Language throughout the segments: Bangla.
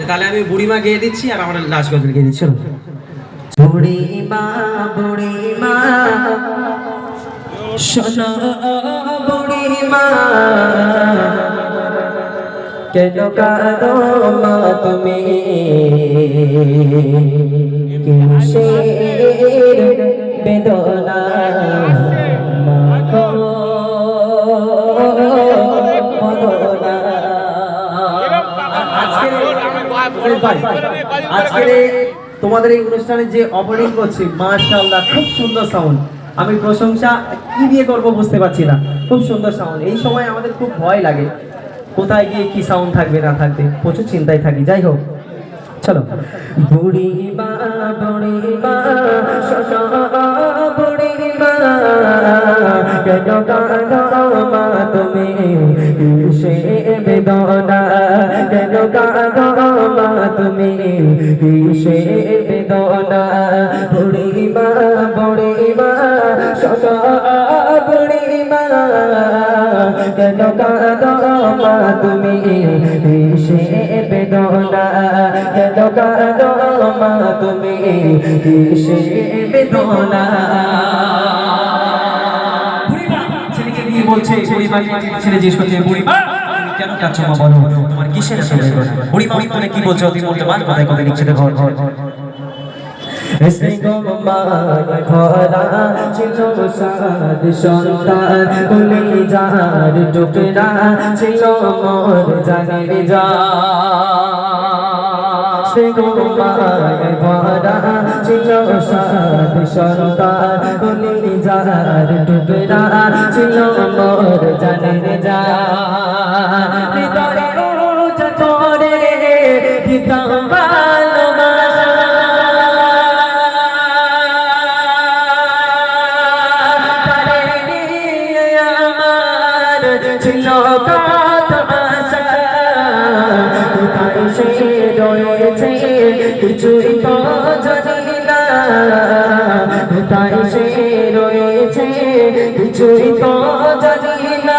তাহলে আমি বুড়িমা গিয়ে দিচ্ছি আর আমার লাশ গজল গিয়ে দিচ্ছি বুড়িমা বুড়িমা বুড়িমা কেন কাঁদো তুমি? তোমাদের এই অনুষ্ঠানে যে অপেনিং করছি মাশাআল্লাহ, খুব সুন্দর সাউন্ড আমি প্রশংসা কি দিয়ে করব বুঝতে পারছি না। খুব সুন্দর সাউন্ড এই সময় আমাদের খুব ভয় লাগে। কোথায় গিয়ে কি সাউন্ড থাকবে, না থাকবে, প্রচুর চিন্তায় থাকি। যাই হোক, চলো। বুড়ি মা, বুড়ি বেদনা? কেন কাঁদো মা তুমি কিসে বেদনা বুড়ি মা বুড়ি মা শোনো বুড়ি মা কেন কাঁদো তুমি কিসে বেদনা, কেন কাঁদো মা, তুমি কিসে বেদনা। ছেলে জিজ্ঞেস করছে, বুড়িমা। কেন কাঁদছো মা বলো? তোমার কিসের এত বেদনা বুড়িমা ওই বলে কি বলছো? তুমি বলতে মান কথায় কথা লিখছে দেখো। সন্তান কুলে যার টুকরা ছিল মোর জানের যা সন্তান কুলে যার টুকরা ছিল মোর জানের যা কোথায় সে রয়েছে কিছুই তো জানি না কোথায় সে রয়েছে কিছুই তো জানি না।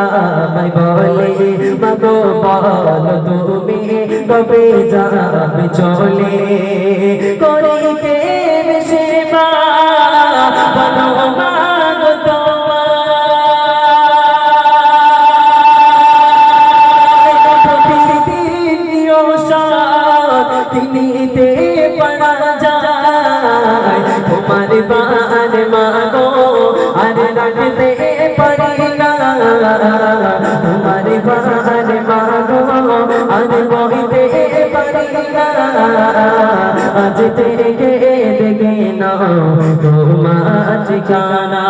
আমায় বলে বাবু বল তুমি কবে যাবে চলে? করে কে থেকে দেখে না তোমার ঠিকানা